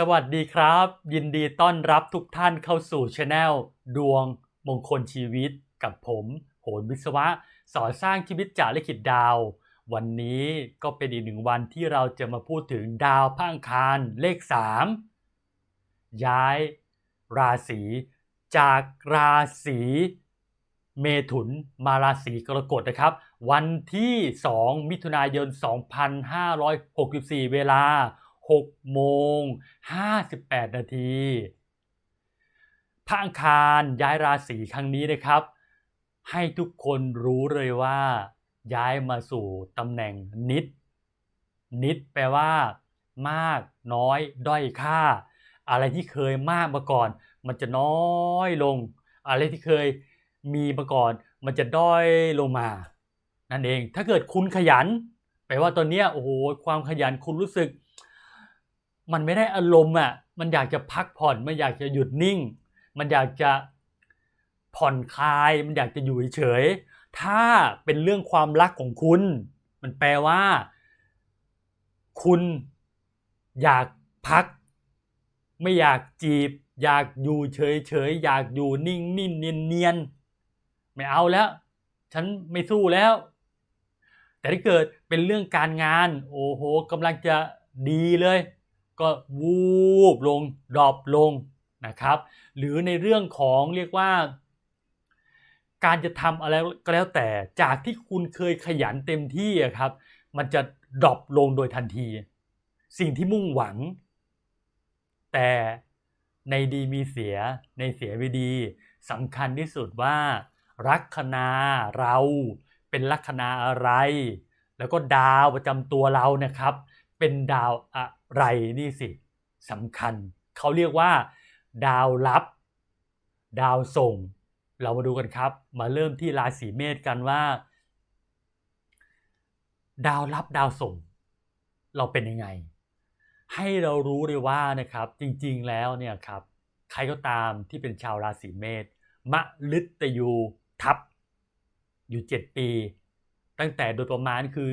สวัสดีครับ ยินดีต้อนรับทุกท่านเข้าสู่ช anel ดวงมงคลชีวิตกับผม โหนวิศวะ สอนสร้างชีวิตจากลิขิตดาว วันนี้ก็เป็นอีกหนึ่งวันที่เราจะมาพูดถึงดาวพังคารเลข 3 ย้ายราศีจากราศีเมถุนมาราศีกรกฎนะครับ วันที่ 2 มิถุนายน 2564 เวลา 6โมง58 นาทีพระอังคารย้ายราศีครั้งนี้นะครับ ให้ทุกคนรู้เลยว่า ย้ายมาสู่ตำแหน่งนิด นิดแปลว่า มากน้อย ด้อยค่า อะไรที่เคยมากมาก่อน มันจะน้อยลง อะไรที่เคยมีมาก่อน มันจะด้อยลงมา นั่นเองถ้าเกิดคุณขยัน แปลว่าตอนนี้โอ้โหความขยันคุณรู้สึก มันไม่ได้อารมณ์อะมันอยากจะพักผ่อนมันอยากจะหยุดนิ่ง มันอยากจะผ่อนคลาย มันอยากจะอยู่เฉยๆถ้าเป็นเรื่องความรักของคุณ มันแปลว่า คุณอยากพัก ไม่อยากจีบ อยากอยู่เฉยๆอยากอยู่นิ่งนิ่งเนียนเนียนไม่เอาแล้ว ฉันไม่สู้แล้ว แต่ถ้าเกิดเป็นเรื่องการงาน โอ้โหกำลังจะดีเลย ก็วูบลงดรอปลงนะครับ หรือในเรื่องของเรียกว่า การจะทำอะไรก็แล้วแต่จากที่คุณเคยขยันเต็มที่ครับ มันจะดรอปลงโดยทันที สิ่งที่มุ่งหวัง แต่ในดีมีเสียในเสียไม่ดีสำคัญที่สุดว่าลัคนาเราเป็นลัคนาอะไร แล้วก็ดาวประจำตัวเรานะครับ เป็นดาวอะ ไรนี่สิสำคัญ เขาเรียกว่า ดาวรับ ดาวส่ง เรามาดูกันครับ มาเริ่มที่ราศีเมษกันว่า ดาวรับดาวส่ง เราเป็นยังไง ให้เรารู้เลยว่านะครับ จริงๆแล้วเนี่ยครับ ใครก็ตามที่เป็นชาวราศีเมษมะลึตยูทับ อยู่ 7 ปี ตั้งแต่โดยประมาณคือ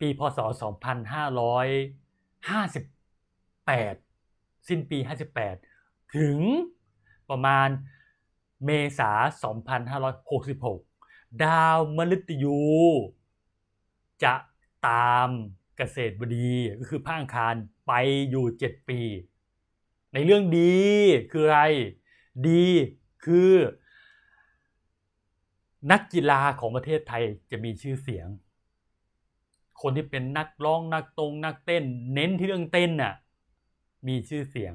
ปีพศ 2558 สิ้นปี 58 ถึงประมาณเมษา 2566 ดาวมฤตยู จะตามเกษตรบดีก็คือพระอังคารไปอยู่ 7 ปี ในเรื่องดีคืออะไร ดีคือ นักกีฬาของประเทศไทยจะมีชื่อเสียง คนที่เป็นนักร้องนักตรงนักเต้น เน้นที่เรื่องเต้นน่ะมีชื่อเสียง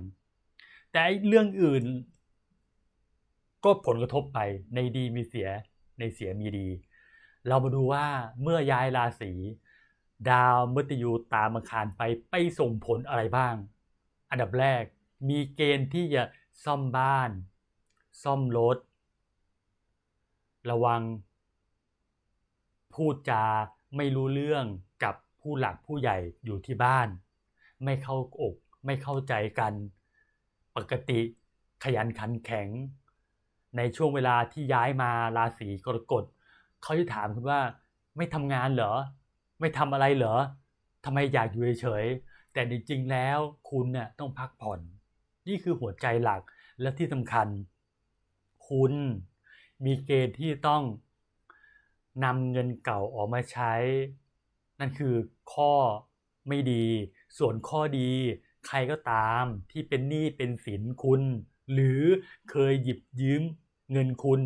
แต่เรื่องอื่น ก็ผลกระทบไปในดีมีเสียในเสียมีดี เรามาดูว่าเมื่อย้ายราศีดาวมฤตยูตามอังคารไปไปส่งผลอะไรบ้าง อันดับแรกมีเกณฑ์ที่จะซ่อมบ้าน ซ่อมรถ ระวัง พูดจา ไม่รู้เรื่องกับผู้หลักผู้ใหญ่อยู่ที่บ้าน ไม่เข้าอกไม่เข้าใจกัน ปกติขยันขันแข็ง ในช่วงเวลาที่ย้ายมาราศีกรกฎเขาจะถามคุณว่าไม่ทำงานเหรอ ไม่ทำอะไรเหรอทำไมอยากอยู่เฉยๆแต่จริงๆแล้วคุณเนี่ยต้องพักผ่อน นี่คือหัวใจหลักและที่สำคัญ คุณมีเกณฑ์ที่ต้อง นำเงินเก่าออกมาใช้ นั่นคือข้อไม่ดี ส่วนข้อดีใครก็ตามที่เป็นหนี้เป็นสินคุณ หรือเคยหยิบยืมเงินคุณ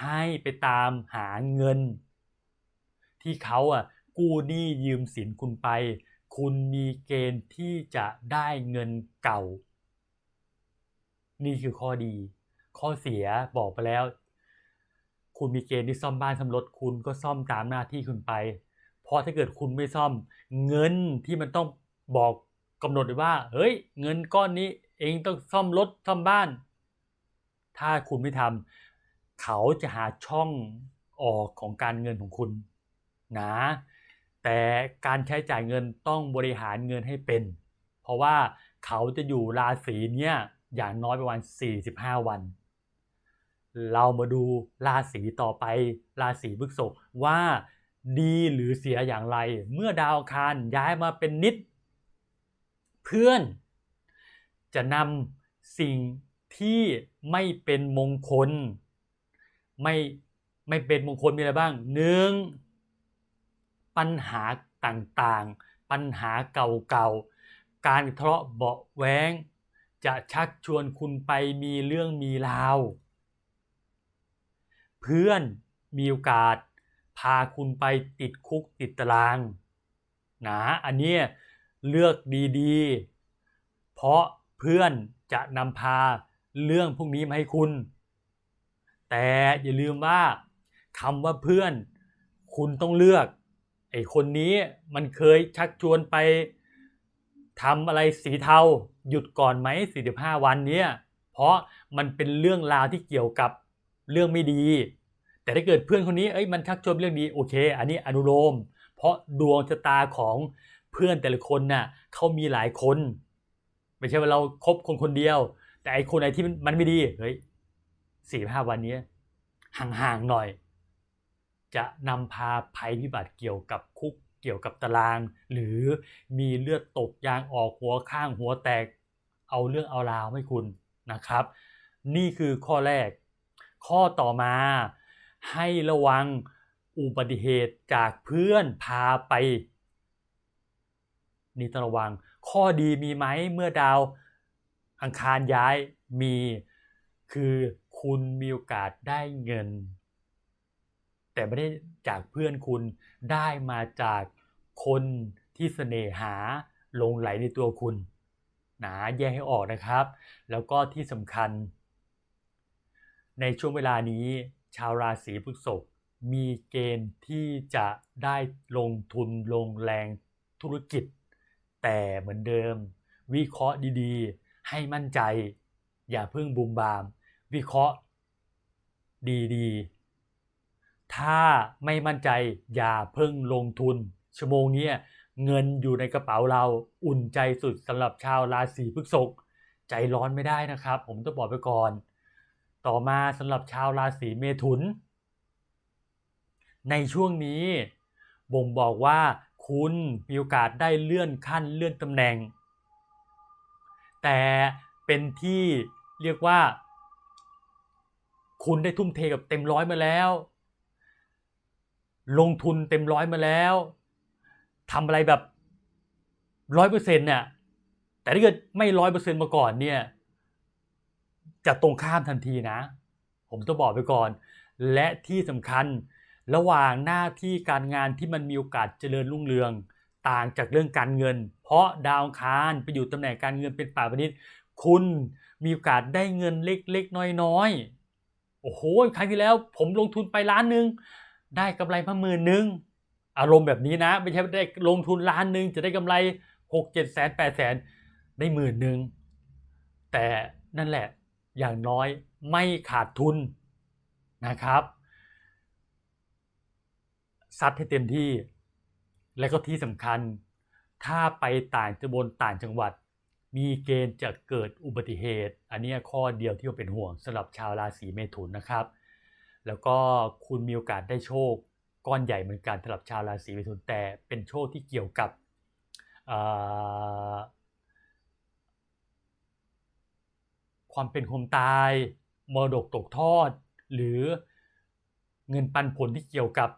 ให้ไปตามหาเงิน ที่เขาอะกู้หนี้ยืมสินคุณไป คุณมีเกณฑ์ที่จะได้เงินเก่า นี่คือข้อดี ข้อเสียบอกไปแล้ว คุณมีเกณฑ์ที่ซ่อมบ้านซ่อมรถคุณก็ซ่อมตามหน้าที่คุณไป เพราะถ้าเกิดคุณไม่ซ่อม เงินที่มันต้องบอกกำหนดว่า เฮ้ย เงินก้อนนี้ เองต้องซ่อมรถซ่อมบ้าน ถ้าคุณไม่ทำเขาจะหาช่องออกของการเงินของคุณนะแต่การใช้จ่ายเงินต้องบริหารเงินให้เป็น เพราะว่าเขาจะอยู่ราศีเนี้ยอย่างน้อยประมาณ 45 วัน เรามาดูราศีต่อไป ราศีพฤษภว่าดีหรือเสียอย่างไร เมื่อดาวคารย้ายมาเป็นนิด เพื่อนจะนำสิ่งที่ไม่เป็นมงคล ไม่ไม่เป็นมงคลมีอะไรบ้างหนึ่งปัญหาต่างๆ ปัญหาเก่าๆ การทะเลาะเบาะแว้ง จะชักชวนคุณไปมีเรื่องมีราว เพื่อนมีโอกาส พาคุณไปติดคุกติดตารางนะอันนี้เลือกดีๆ เพราะเพื่อนจะนำพาเรื่องพวกนี้มาให้คุณ แต่อย่าลืมว่าคำว่าเพื่อน คุณต้องเลือกไอ้คนนี้มันเคยชักชวนไปทำอะไรสีเทาหยุดก่อนไหม45 วันเนี้ยเพราะมันเป็นเรื่องราวที่เกี่ยวกับ เรื่องไม่ดี แต่ถ้าเกิดเพื่อนคนนี้เอ้ยมันชักชวนเรื่องดีโอเค อันนี้อนุโลม เพราะดวงชะตาของเพื่อนแต่ละคนน่ะเขามีหลายคน ไม่ใช่ว่าเราครบคนคนเดียว แต่ไอคนไหนที่มันไม่ดีเฮ้ยสี่ห้าวันนี้ห่างๆหน่อย จะนำพาภัยพิบัติเกี่ยวกับคุกเกี่ยวกับตาราง หรือมีเลือดตกยางออกหัวข้างหัวแตก เอาเรื่องเอาราวให้คุณนะครับ นี่คือข้อแรก ข้อต่อมา ให้ระวังอุบัติเหตุจากเพื่อนพาไป นี่ต้องระวัง ข้อดีมีไหมเมื่อดาวอังคารย้ายมี คือคุณมีโอกาสได้เงิน แต่ไม่ได้จากเพื่อนคุณได้มาจากคนที่เสน่หาลงไหลในตัวคุณนะแยกให้ออกนะครับ แล้วก็ที่สำคัญ ในช่วงเวลานี้ ชาวราศีพฤษภมีเกณฑ์ที่จะได้ลงทุนลงแรงธุรกิจ แต่เหมือนเดิม วิเคราะห์ดีๆ ให้มั่นใจ อย่าเพิ่งบูมบาม วิเคราะห์ ดีๆ ถ้าไม่มั่นใจอย่าเพิ่งลงทุน ชั่วโมงนี้เงินอยู่ในกระเป๋าเราอุ่นใจสุดสำหรับชาวราศีพฤษภใจร้อนไม่ได้นะครับ ผมต้องบอกไปก่อน ต่อมาสำหรับชาวราศีเมถุน ในช่วงนี้บ่งบอกว่าคุณมีโอกาสได้เลื่อนขั้นเลื่อนตำแหน่ง แต่เป็นที่เรียกว่า คุณได้ทุ่มเทกับเต็มร้อยมาแล้ว ลงทุนเต็มร้อยมาแล้วทำอะไรแบบร้อยเปอร์เซ็นต์เนี่ยแต่ถ้าเกิดไม่ร้อยเปอร์เซ็นต์มาก่อนเนี่ย จะตรงข้ามทันทีนะ ผมต้องบอกไปก่อน และที่สำคัญระหว่างหน้าที่การงานที่มันมีโอกาสเจริญรุ่งเรือง ต่างจากเรื่องการเงิน เพราะดาวคารไปอยู่ตำแหน่งการเงินเป็นป่าปณิชคุณมีโอกาสได้เงินเล็กๆน้อยๆโอ้โหครั้งที่แล้ว ผมลงทุนไปล้านหนึ่งได้กำไรมาหมื่นหนึ่งอารมณ์แบบนี้นะไม่ใช่ได้ลงทุนล้านหนึ่งจะได้กำไรหกเจ็ดแสนแปดแสนได้หมื่นหนึ่งแต่นั่นแหละ อย่างน้อยไม่ขาดทุนนะครับซัดให้เต็มที่ และก็ที่สำคัญ ถ้าไปต่างจังหวัดต่างจังหวัด มีเกณฑ์จะเกิดอุบัติเหตุ อันนี้ข้อเดียวที่ผมเป็นห่วงสำหรับชาวราศีเมถุนนะครับ แล้วก็คุณมีโอกาสได้โชคก้อนใหญ่เหมือนกันสำหรับชาวราศีเมถุนแต่เป็นโชคที่เกี่ยวกับ ความเป็นความตาย มรดกตกทอด หรือเงินปันผลที่เกี่ยวกับ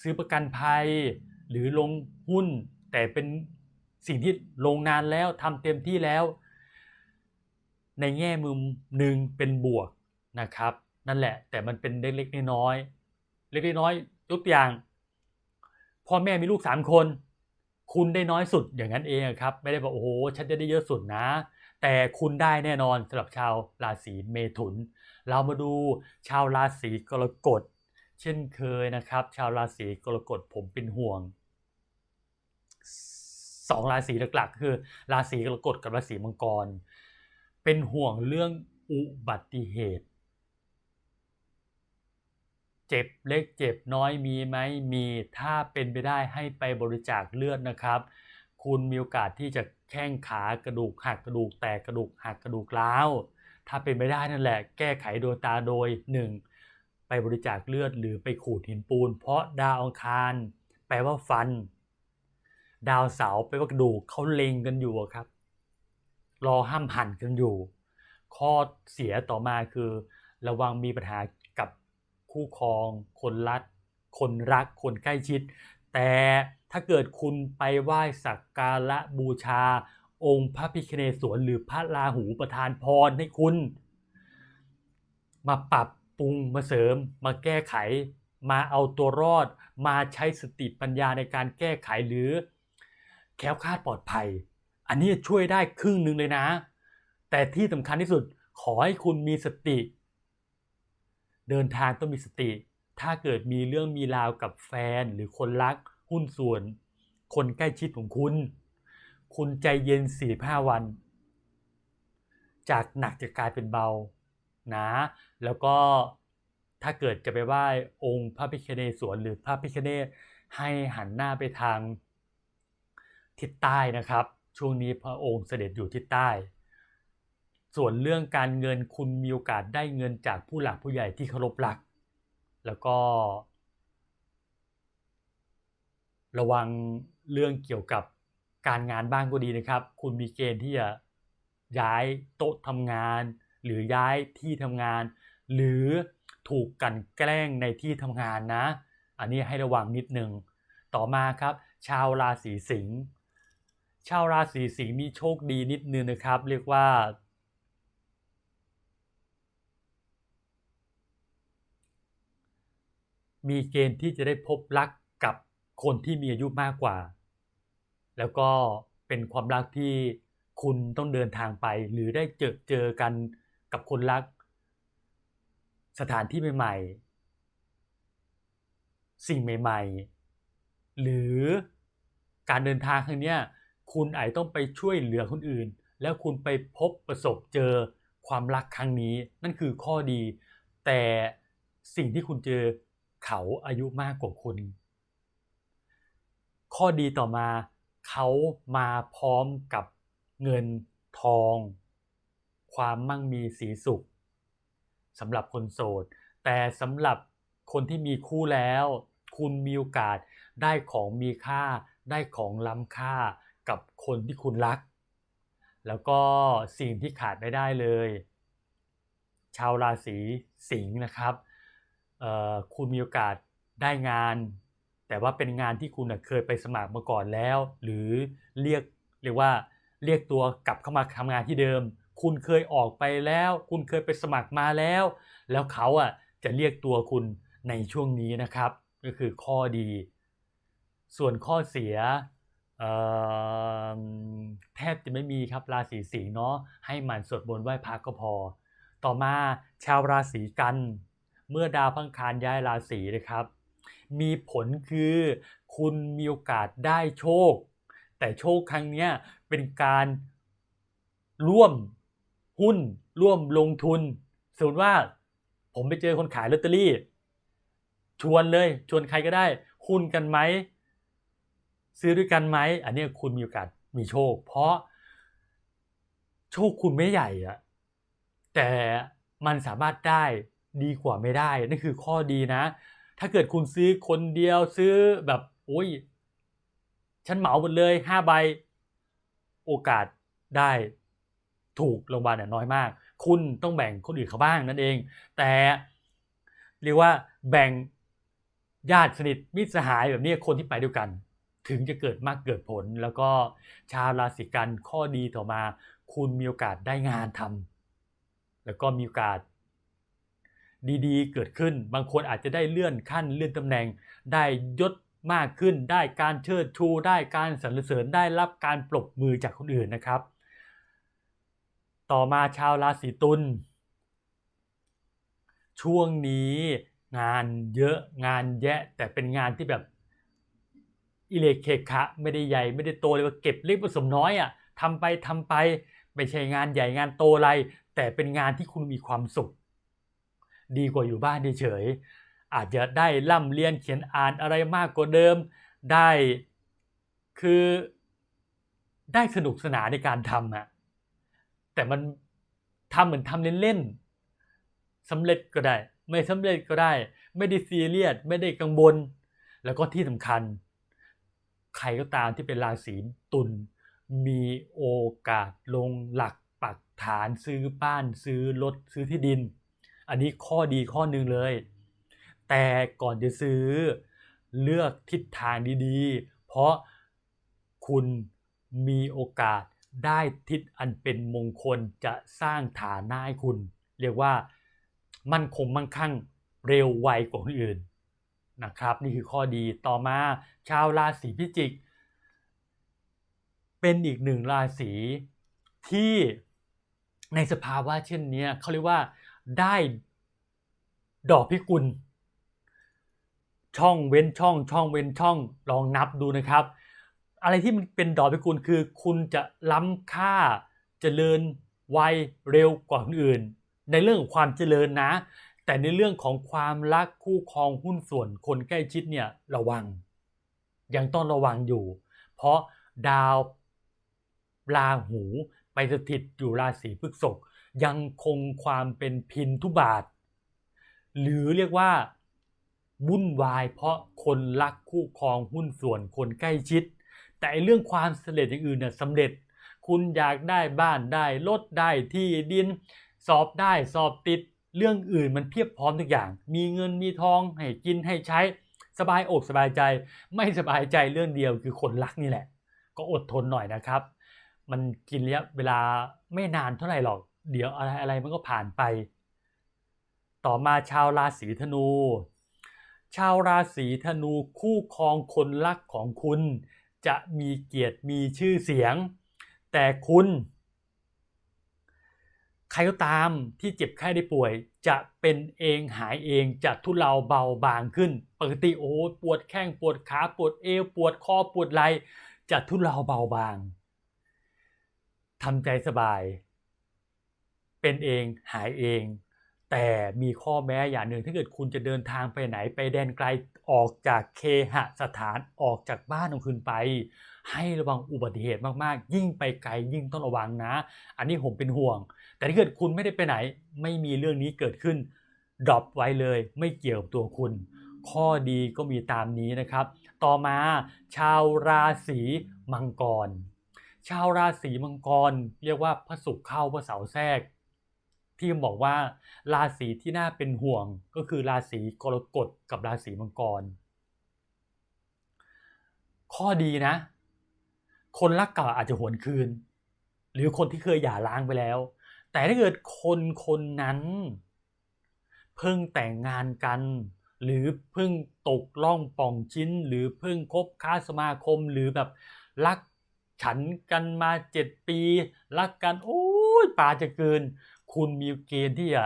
ซื้อประกันภัย หรือลงหุ้น แต่เป็นสิ่งที่ลงนานแล้วทำเต็มที่แล้ว ในแง่มุมหนึ่งเป็นบวกนะครับ นั่นแหละแต่มันเป็นเล็กๆน้อยๆเล็กๆน้อยยกอย่างพ่อแม่มีลูกสามคน คุณได้น้อยสุดอย่างนั้นเองครับ ไม่ได้บอกโอ้โหฉันจะได้เยอะสุดนะ แต่คุณได้แน่นอนสำหรับชาวราศีเมถุน เรามาดูชาวราศีกรกฎ เช่นเคยนะครับ ชาวราศีกรกฎผมเป็นห่วงสองราศีหลักๆ คือ ราศีกรกฎกับราศีมังกร เป็นห่วงเรื่องอุบัติเหตุ เจ็บเล็กเจ็บน้อยมีไหมมีถ้าเป็นไปได้ให้ไปบริจาคเลือดนะครับ คุณมีโอกาสที่จะแข้งขากระดูกหักกระดูกแตกกระดูกหักกระดูกร้าวถ้าเป็นไปได้นั่นแหละ แก้ไขโดยตาโดย 1. ไปบริจาคเลือดหรือไปขูดหินปูน เพราะดาวอังคาร แปลว่าฟัน ดาวเสาแปลว่ากระดูกเขาเล็งกันอยู่ครับ รอห้ามหันกันอยู่ ข้อเสียต่อมาคือ ระวังมีปัญหากับคู่ครอง คนรักคนรักคนใกล้ชิด แต่ถ้าเกิดคุณไปไหว้สักการะบูชา องค์พระพิคเนศวรหรือพระราหูประทานพรให้คุณ มาปรับปรุงมาเสริม มาแก้ไข มาเอาตัวรอด มาใช้สติปัญญาในการแก้ไขหรือ แคล้วคลาดปลอดภัย อันนี้ช่วยได้ครึ่งหนึ่งเลยนะ แต่ที่สำคัญที่สุดขอให้คุณมีสติ เดินทางต้องมีสติ ถ้าเกิดมีเรื่องมีราวกับแฟนหรือคนรักหุ้นส่วน คนใกล้ชิดของคุณ คุณใจเย็นสี่ห้าวัน จากหนักจะกลายเป็นเบานะแล้วก็ถ้าเกิดจะไปไหว้องค์พระพิคเนศวรหรือพระพิคเนศให้หันหน้าไปทางทิศใต้นะครับ ช่วงนี้พระองค์เสด็จอยู่ทิศใต้ ส่วนเรื่องการเงินคุณมีโอกาสได้เงินจากผู้หลักผู้ใหญ่ที่เคารพรัก แล้วก็ ระวังเรื่องเกี่ยวกับการงานบ้างก็ดีนะครับ คุณมีเกณฑ์ที่จะย้ายโต๊ะทำงาน หรือย้ายที่ทำงาน หรือถูกกันแกล้งในที่ทำงานนะ อันนี้ให้ระวังนิดนึง ต่อมาครับ ชาวราศีสิงห์ชาวราศีสิงห์มีโชคดีนิดนึงนะครับ เรียกว่า มีเกณฑ์ที่จะได้พบรักกับคนที่มีอายุมากกว่า แล้วก็เป็นความรักที่คุณต้องเดินทางไป หรือได้เจอเจอกันกับคนรัก สถานที่ใหม่ๆ สิ่งใหม่ ๆ หรือการเดินทางครั้งนี้คุณอาจต้องไปช่วยเหลือคนอื่น แล้วคุณไปพบประสบเจอความรักครั้งนี้ นั่นคือข้อดี แต่สิ่งที่คุณเจอ เขาอายุมากกว่าคุณ ข้อดีต่อมา เขามาพร้อมกับเงินทอง ความมั่งมีสีสุขสำหรับคนโสด แต่สำหรับคนที่มีคู่แล้ว คุณมีโอกาสได้ของมีค่า ได้ของล้ำค่ากับคนที่คุณรัก แล้วก็สิ่งที่ขาดไม่ได้เลย ชาวราศีสิงห์นะครับ คุณมีโอกาสได้งาน แต่ว่าเป็นงานที่คุณเคยไปสมัครมาก่อนแล้ว หรือเรียกเรียกว่าเรียกตัวกลับเข้ามาทำงานที่เดิม คุณเคยออกไปแล้ว คุณเคยไปสมัครมาแล้ว แล้วเขาอะจะเรียกตัวคุณในช่วงนี้นะครับ ก็คือข้อดี ส่วนข้อเสียแทบจะไม่มีครับราศีสิงห์เนาะให้หมั่นสวดมนต์ไหว้พระก็พอ ต่อมาชาวราศีกัน เมื่อดาวพังคารย้ายราศีนะครับ มีผลคือคุณมีโอกาสได้โชค แต่โชคครั้งนี้เป็นการร่วมหุ้น ร่วมลงทุน สมมติว่าผมไปเจอคนขายลอตเตอรี่ ชวนเลย ชวนใครก็ได้หุ้นกันไหม ซื้อด้วยกันไหม อันนี้คุณมีโอกาสมีโชค เพราะโชคคุณไม่ใหญ่อะแต่มันสามารถได้ ดีกว่าไม่ได้นั่นคือข้อดีนะ ถ้าเกิดคุณซื้อคนเดียวซื้อแบบโอ้ยฉันเหมาหมดเลยห้าใบ โอกาสได้ถูกโรงพยางวัลน้อยมาก คุณต้องแบ่งคนอื่นเขาบ้างนั่นเอง แต่เรียกว่าแบ่งญาติสนิทมิตรสหายแบบนี้คนที่ไปด้วยกัน ถึงจะเกิดมากเกิดผล แล้วก็ชาวราศีกันข้อดีต่อมา คุณมีโอกาสได้งานทำแล้วก็มีโอกาส ดีๆ เกิดขึ้น บางคนอาจจะได้เลื่อนขั้นเลื่อนตำแหน่ง ได้ยศมากขึ้น ได้การเชิดชู ได้การสรรเสริญได้รับการปรบมือจากคนอื่นนะครับ ต่อมาชาวราศีตุลช่วงนี้งานเยอะงานแยะแต่เป็นงานที่แบบอิเล็กเคคะไม่ได้ใหญ่ไม่ได้โตเลยว่าเก็บเล็กผสมน้อยอะ่ะทำไปทำไป ไม่ใช่งานใหญ่งานโตอะไร แต่เป็นงานที่คุณมีความสุข ดีกว่าอยู่บ้านเฉยๆอาจจะได้ร่ำเรียนเขียนอ่านอะไรมากกว่าเดิม ได้คือได้สนุกสนานในการทำอะแต่มันทำเหมือนทำเล่นๆสำเร็จก็ได้ ไม่สำเร็จก็ได้ ไม่ได้ซีเรียสไม่ได้กังวลแล้วก็ที่สำคัญ ใครก็ตามที่เป็นราศีตุลมีโอกาสลงหลักปักฐานซื้อบ้านซื้อรถซื้อที่ดิน อันนี้ข้อดีข้อหนึ่งเลย แต่ก่อนจะซื้อเลือกทิศทางดีๆ เพราะคุณมีโอกาสได้ทิศอันเป็นมงคลจะสร้างฐานะให้คุณ เรียกว่ามั่นคงมั่งคั่งเร็วไวกว่าคนอื่นนะครับนี่คือข้อดีต่อมาชาวราศีพิจิก เป็นอีกหนึ่งราศีที่ในสภาวะเช่นนี้เขาเรียกว่า ได้ ดอกพิกุล ช่องเว้นช่อง ช่องเว้นช่องลองนับดูนะครับ อะไรที่มันเป็นดอกพิกุลคือ คุณจะล้ำค่าเจริญไวเร็วกว่าคนอื่น ในเรื่องของความเจริญนะ แต่ในเรื่องของความรักคู่ครองหุ้นส่วนคนใกล้ชิดเนี่ยระวัง ยังต้องระวังอยู่ เพราะดาวราหูไปสถิตอยู่ราศีพฤษภ ยังคงความเป็นพินทุบาท หรือเรียกว่าวุ่นวายเพราะคนรักคู่ครองหุ้นส่วนคนใกล้ชิด แต่เรื่องความสำเร็จอย่างอื่นเนี่ยสำเร็จ คุณอยากได้บ้านได้รถได้ที่ดิน สอบได้สอบติด เรื่องอื่นมันเพียบพร้อมทุกอย่าง มีเงินมีทองให้กินให้ใช้ สบายอกสบายใจ ไม่สบายใจเรื่องเดียวคือคนรักนี่แหละ ก็อดทนหน่อยนะครับ มันกินระยะเวลาไม่นานเท่าไหร่หรอก เดี๋ยวอะไรอะไรมันก็ผ่านไป ต่อมาชาวราศีธนู ชาวราศีธนูคู่ครองคนรักของคุณ จะมีเกียรติมีชื่อเสียง แต่คุณ ใครก็ตามที่เจ็บไข้ได้ป่วย จะเป็นเองหายเองจะทุเลาเบาบางขึ้น ปกติโอ้ปวดแข้งปวดขาปวดเอวปวดคอปวดไหล่จะทุเลาเบาบางทำใจสบาย เป็นเองหายเอง แต่มีข้อแม้อย่างหนึ่งถ้าเกิดคุณจะเดินทางไปไหนไปแดนไกลออกจากเคหสถานออกจากบ้านของคุณไป ให้ระวังอุบัติเหตุมากๆ ยิ่งไปไกลยิ่งต้องระวังนะ อันนี้ผมเป็นห่วง แต่ถ้าเกิดคุณไม่ได้ไปไหน ไม่มีเรื่องนี้เกิดขึ้นดรอปไว้เลยไม่เกี่ยวกับตัวคุณ ข้อดีก็มีตามนี้นะครับ ต่อมาชาวราศีมังกร ชาวราศีมังกร เรียกว่าพระศุกร์เข้าพระเสาร์แทรก ที่บอกว่าราศีที่น่าเป็นห่วงก็คือราศีกรกฎกับราศีมังกร ข้อดีนะ คนรักเก่าอาจจะหวนคืน หรือคนที่เคยหย่าร้างไปแล้ว แต่ถ้าเกิดคนคนนั้น เพิ่งแต่งงานกัน หรือเพิ่งตกล่องป่องชิ้น หรือเพิ่งคบค้าสมาคมหรือแบบรักฉันกันมาเจ็ดปี รักกันโอ้ยปาจะเกิน คุณมีเกณฑ์ที่จะ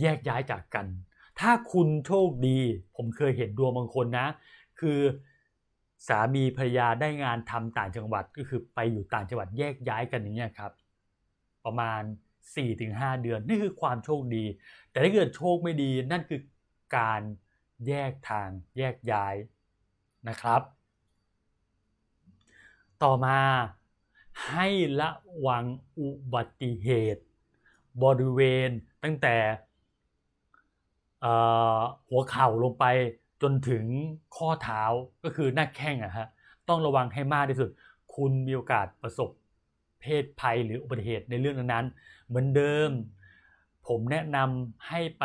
แยกย้ายจากกัน ถ้าคุณโชคดี ผมเคยเห็นดวงบางคนนะ คือสามีภรรยาได้งานทำต่างจังหวัดก็คือไปอยู่ต่างจังหวัดแยกย้ายกันอย่างเงี้ยครับ ประมาณ 4-5 เดือนนี่คือความโชคดี แต่ถ้าเกิดโชคไม่ดีนั่นคือการแยกทางแยกย้ายนะครับ ต่อมา ให้ระวังอุบัติเหตุ บริเวณตั้งแต่หัวเข่าลงไปจนถึงข้อเท้าก็คือหน้าแข้งอะฮะต้องระวังให้มากที่สุด คุณมีโอกาสประสบเพศภัยหรืออุบัติเหตุในเรื่องนั้นๆ เหมือนเดิม ผมแนะนำให้ไป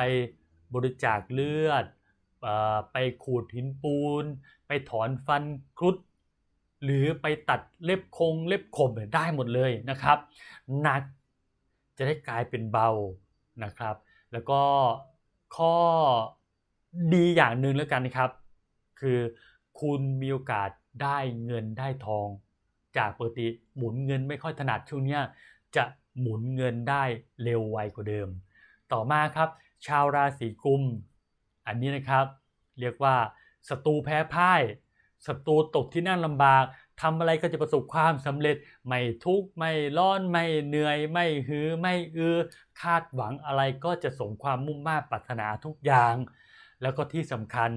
บริจาคเลือด ไปขูดหินปูน ไปถอนฟันครุฑ หรือไปตัดเล็บคงเล็บขมได้หมดเลยนะครับหนักจะได้กลายเป็นเบานะครับ แล้วก็ข้อดีอย่างหนึ่งแล้วกันนะครับ คือคุณมีโอกาสได้เงินได้ทอง จากปกติหมุนเงินไม่ค่อยถนัดช่วงนี้จะหมุนเงินได้เร็วไวกว่าเดิม ต่อมาครับ ชาวราศีกุม อันนี้นะครับ เรียกว่าศัตรูแพ้พ่าย ศัตรูตกที่นั่งลำบากทำอะไรก็จะประสบความสำเร็จ ไม่ทุกข์ไม่ร้อนไม่เหนื่อย ไม่หือไม่อือคาดหวังอะไรก็จะสมความมุ่งมา่ปรารถนาทุกอย่าง แล้วก็ที่สำคัญ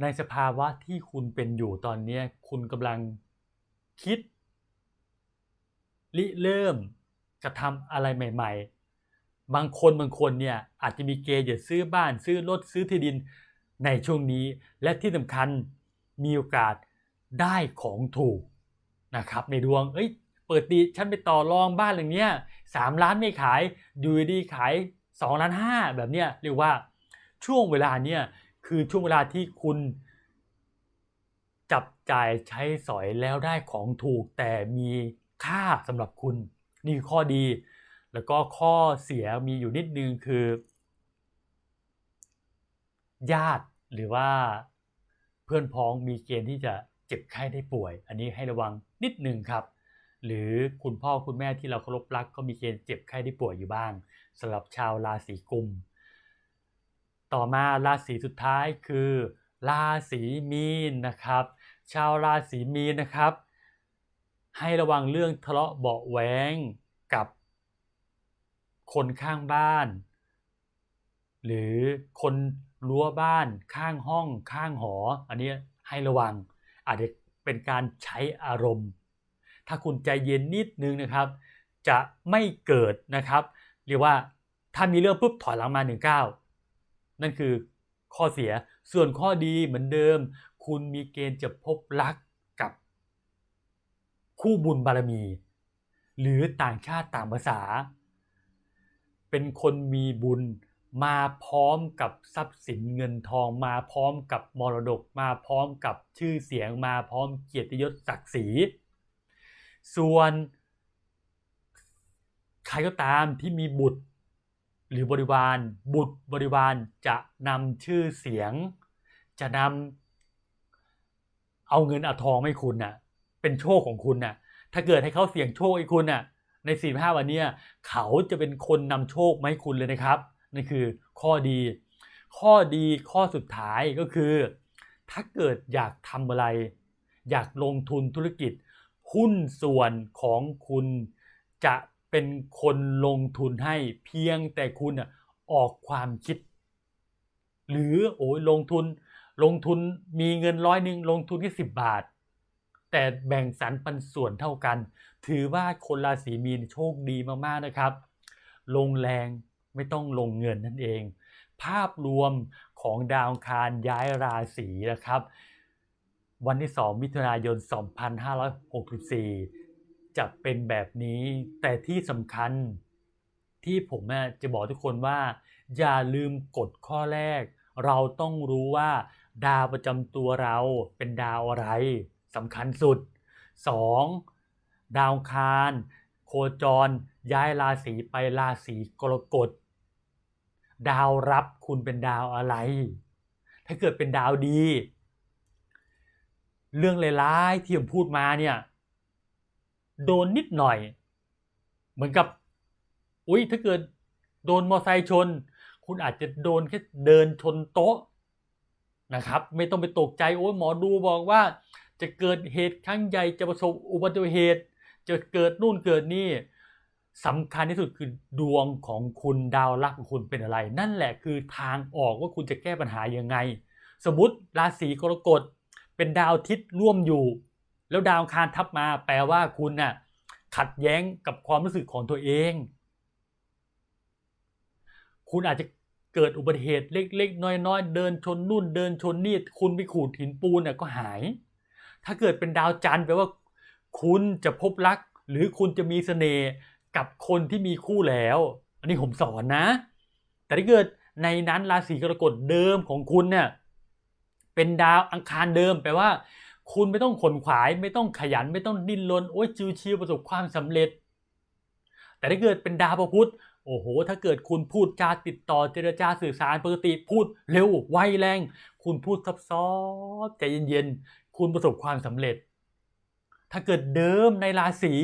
ในสภาวะที่คุณเป็นอยู่ตอนนี้คุณกำลังคิดริเริ่มกระทำอะไรใหม่ ๆ บางคนบางคนเนี่ยอาจจะมีเกณฑ์จะซื้อบ้านซื้อรถซื้อที่ดิน ในช่วงนี้และที่สำคัญมีโอกาสได้ของถูกนะครับในดวงเอ้ยเปิดดีฉันไปต่อรองบ้านหลังเนี้ยสามล้านไม่ขายอยู่ดีขายสองล้านห้าแบบเนี้ยเรียกว่าช่วงเวลาเนี้ยคือช่วงเวลาที่คุณ จับจ่ายใช้สอยแล้วได้ของถูกแต่มีค่าสำหรับคุณ นี่ข้อดี แล้วก็ข้อเสียมีอยู่นิดนึงคือ ญาติ หรือว่าเพื่อนพ้องมีเกณฑ์ที่จะเจ็บไข้ได้ป่วย อันนี้ให้ระวังนิดหนึ่งครับ หรือคุณพ่อคุณแม่ที่เราเคารพรัก ก็มีเกณฑ์เจ็บไข้ได้ป่วยอยู่บ้างสำหรับชาวราศีกุม ต่อมาราศีสุดท้ายคือราศีมีนนะครับ ชาวราศีมีนนะครับ ให้ระวังเรื่องทะเลาะเบาะแว้งกับคนข้างบ้าน หรือคน รั้วบ้านข้างห้องข้างหอ อันนี้ให้ระวัง อาจจะเป็นการใช้อารมณ์ ถ้าคุณใจเย็นนิดนึงนะครับ จะไม่เกิดนะครับเรียกว่าถ้ามีเรื่องปุ๊บถอยหลังมาหนึ่งก้าวนั่นคือข้อเสียส่วนข้อดีเหมือนเดิม คุณมีเกณฑ์จะพบรักกับคู่บุญบารมี หรือต่างชาติต่างภาษา เป็นคนมีบุญ มาพร้อมกับทรัพย์สินเงินทอง มาพร้อมกับมรดก มาพร้อมกับชื่อเสียง มาพร้อมเกียรติยศศักดิ์ศรี ส่วนใครก็ตามที่มีบุตรหรือบริวาร บุตรบริวารจะนำชื่อเสียง จะนำเอาเงินเอาทองให้คุณน่ะเป็นโชคของคุณน่ะถ้าเกิดให้เขาเสี่ยงโชคให้คุณน่ะในสี่ห้าวันเนี้ยเขาจะเป็นคนนำโชคมาให้คุณเลยนะครับ นั่นคือข้อดี ข้อดีข้อสุดท้ายก็คือ ถ้าเกิดอยากทำอะไร อยากลงทุนธุรกิจ หุ้นส่วนของคุณจะเป็นคนลงทุนให้เพียงแต่คุณออกความคิด หรือโอ้ยลงทุนลงทุนมีเงินร้อยหนึ่งลงทุนแค่สิบบาท แต่แบ่งสรรปันส่วนเท่ากัน ถือว่าคนราศีมีนโชคดีมากๆนะครับ ลงแรง ไม่ต้องลงเงินนั่นเอง ภาพรวมของดาวคารย้ายราศีนะครับ วันที่ 2 มิถุนายน 2564 จะเป็นแบบนี้ แต่ที่สำคัญที่ผมจะบอกทุกคนว่า อย่าลืมกฎข้อแรก เราต้องรู้ว่า ดาวประจำตัวเราเป็นดาวอะไรสำคัญสุด 2. ดาวคาร โคจรย้ายราศีไปราศีกรกฎ ดาวรับคุณเป็นดาวอะไร ถ้าเกิดเป็นดาวดี เรื่องเลร้ายที่ผมพูดมาเนี่ย โดนนิดหน่อย เหมือนกับ อุ้ยถ้าเกิดโดนมอไซค์ชน คุณอาจจะโดนแค่เดินชนโต๊ะนะครับ ไม่ต้องไปตกใจ โอ้ยหมอดูบอกว่า จะเกิดเหตุครั้งใหญ่จะประสบอุบัติเหตุ จะเกิดนู่นเกิดนี่สำคัญที่สุดคือดวงของคุณดาวลักของคุณเป็นอะไร นั่นแหละคือทางออกว่าคุณจะแก้ปัญหายังไง สมมติราศีกรกฎเป็นดาวทิศร่วมอยู่ แล้วดาวคารทับมา แปลว่าคุณน่ะขัดแย้งกับความรู้สึกของตัวเอง คุณอาจจะเกิดอุบัติเหตุเล็ก ๆ น้อยๆ เดินชนนู่นเดินชนนี่คุณไปขูดหินปูนน่ะก็หาย ถ้าเกิดเป็นดาวจันทร์แปลว่า คุณจะพบรัก หรือคุณจะมีเสน่ห์กับคนที่มีคู่แล้ว อันนี้ผมสอนนะ แต่ถ้าเกิดในนั้นราศีกรกฎเดิมของคุณเนี่ยเป็นดาวอังคารเดิมแปลว่า คุณไม่ต้องขนขวาย ไม่ต้องขยันไม่ต้องดิ้นรนโอ้ยชิวประสบความสำเร็จ แต่ถ้าเกิดเป็นดาวพระพุธโอ้โห ถ้าเกิดคุณพูดจาติดต่อเจรจาสื่อสารปกติพูดเร็วไวแรง คุณพูดซับซ้อนใจเย็นๆ คุณประสบความสำเร็จ ถ้าเกิดเดิมในราศี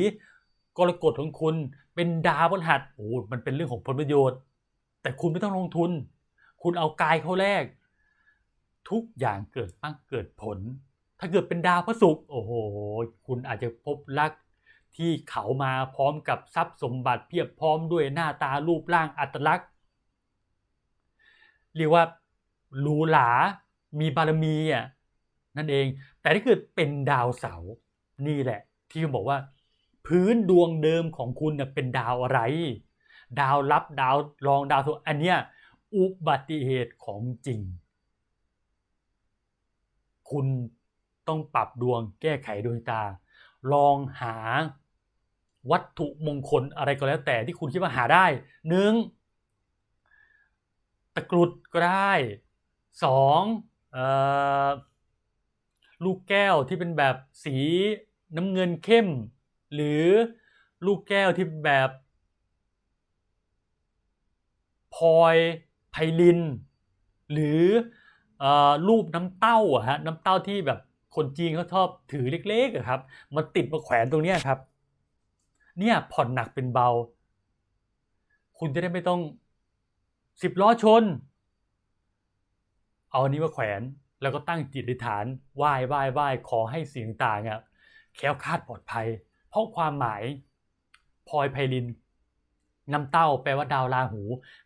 กรกฎของคุณเป็นดาวพฤหัสโอ้มันเป็นเรื่องของผลประโยชน์ แต่คุณไม่ต้องลงทุน คุณเอากายเข้าแรก ทุกอย่างเกิดตั้งเกิดผล ถ้าเกิดเป็นดาวพระศุกร์โอ้โห คุณอาจจะพบรักที่เขามาพร้อมกับทรัพย์สมบัติเพียบพร้อมด้วยหน้าตารูปร่างอัตลักษณ์เรียกว่าหรูหรามีบารมีอะนั่นเอง แต่ถ้าเกิดเป็นดาวเสาร์ นี่แหละ ที่ผมบอกว่า พื้นดวงเดิมของคุณเเป็นดาวอะไร ดาวรับดาวรองดาวตัวอันเนี้ยอุบัติเหตุของจริง คุณต้องปรับดวงแก้ไขดวงตา ลองหาวัตถุมงคลอะไรก็แล้วแต่ที่คุณคิดว่าหาได้หนึ่งตะกรุดก็ได้สองออลูกแก้วที่เป็นแบบสี น้ำเงินเข้ม หรือลูกแก้วที่แบบพลอยไพลิน หรืออรูปน้ำเต้าอะฮะน้ำเต้าที่แบบคนจีนเขาชอบถือเล็กๆครับมาติดมาแขวนตรงนี้ครับ เนี่ยผ่อนหนักเป็นเบา คุณจะได้ไม่ต้องสิบล้อชน เอาอันนี้มาแขวนแล้วก็ตั้งจิตอธิษฐานไหว้ไหว้ไหว้ขอให้สิ่งต่างอะ แค้วคลาดปลอดภัย เพราะความหมายพลอยไพลินน้ำเต้าแปลว่าดาวราหู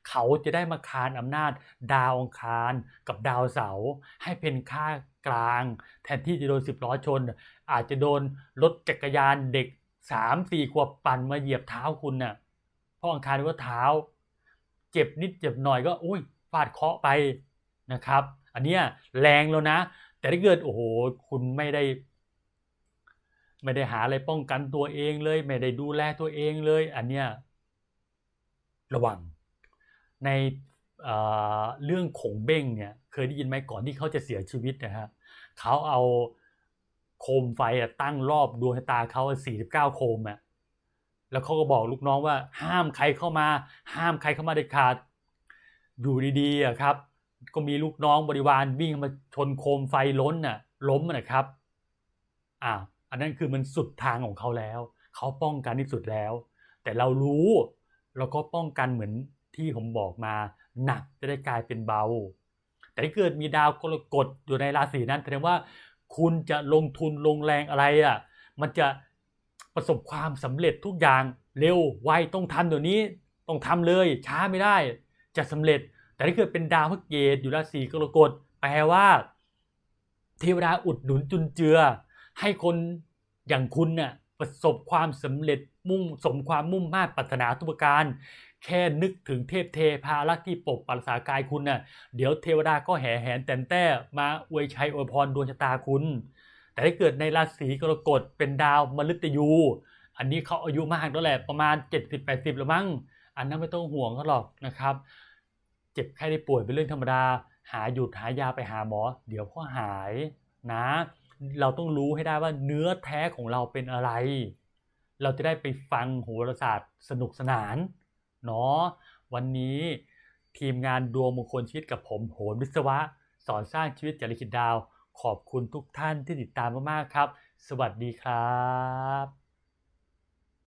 เขาจะได้มาคานอำนาจ ดาวองคารกับดาวเสาร์ให้เป็นค่ากลาง แทนที่จะโดนสิบล้อชน อาจจะโดนรถจักรยานเด็กสามสี่ขวบปั่นมาเหยียบเท้าคุณน่ะเพราะอังคารว่าเท้า เจ็บนิดเจ็บหน่อยก็อุ้ยฟาดเคาะไปนะครับ อันเนี้ยแรงแล้วนะ แต่ถ้าเกิดโอ้โหคุณไม่ได้ ไม่ได้หาอะไรป้องกันตัวเองเลย ไม่ได้ดูแลตัวเองเลย อันเนี้ยระวัง ในเเรื่องขงเบ้งเนี่ยเคยได้ยินไหมก่อนที่เขาจะเสียชีวิตนะฮะเขาเอาโคมไฟอะตั้งรอบดวงตาเขา49 โคมอะแล้วเขาก็บอกลูกน้องว่า ห้ามใครเข้ามา ห้ามใครเข้ามาเด็ดขาดอยู่ดีๆอะครับ ก็มีลูกน้องบริวารวิ่งมาชนโคมไฟล้นน่ะ ล้มนะครับ อ่า อันนั้นคือมันสุดทางของเขาแล้ว เขาป้องกันที่สุดแล้ว แต่เรารู้เราก็ป้องกันเหมือนที่ผมบอกมา หนักจะได้กลายเป็นเบา แต่ถ้าเกิดมีดาวกรกฎอยู่ในราศีนั้นแสดงว่าคุณจะลงทุนลงแรงอะไรอะมันจะประสบความสำเร็จทุกอย่างเร็วไวต้องทำเดี๋ยวนี้ต้องทำเลยช้าไม่ได้ จะสำเร็จ แต่ถ้าเกิดเป็นดาวพระเกตอยู่ราศีกรกฎแปลว่า เทวดาอุดหนุนจุนเจือ ให้คนอย่างคุณน่ะประสบความสำเร็จมุ่งสมความมุ่งมา่ปรารถนาทุกประการ แค่นึกถึงเทพเทพารักษ์ที่ปกปักรักษากายคุณน่ะเดี๋ยวเทวดาก็แห่แหนแต่นแต้มาอวยชัยอวยพรดวงชะตาคุณ แต่ถ้าเกิดในราศีกรกฎเป็นดาวมฤตยู อันนี้เขาอายุมากแล้วแหละประมาณ 70-80แล้วมั้งอันนั้นไม่ต้องห่วงเขาหรอกนะครับ เจ็บไข้ได้ป่วยเป็นเรื่องธรรมดา หาหยุดหายาไปหาหมอ เดี๋ยวก็หายนะ เราต้องรู้ให้ได้ว่าเนื้อแท้ของเราเป็นอะไร เราจะได้ไปฟังโหราศาสตร์สนุกสนานเนาะวันนี้ทีมงานดวงมงคลชีวิตกับผมโหนวิศวะ สอนสร้างชีวิตจากลิขิตดาว ขอบคุณทุกท่านที่ติดตามมากๆครับ สวัสดีครับ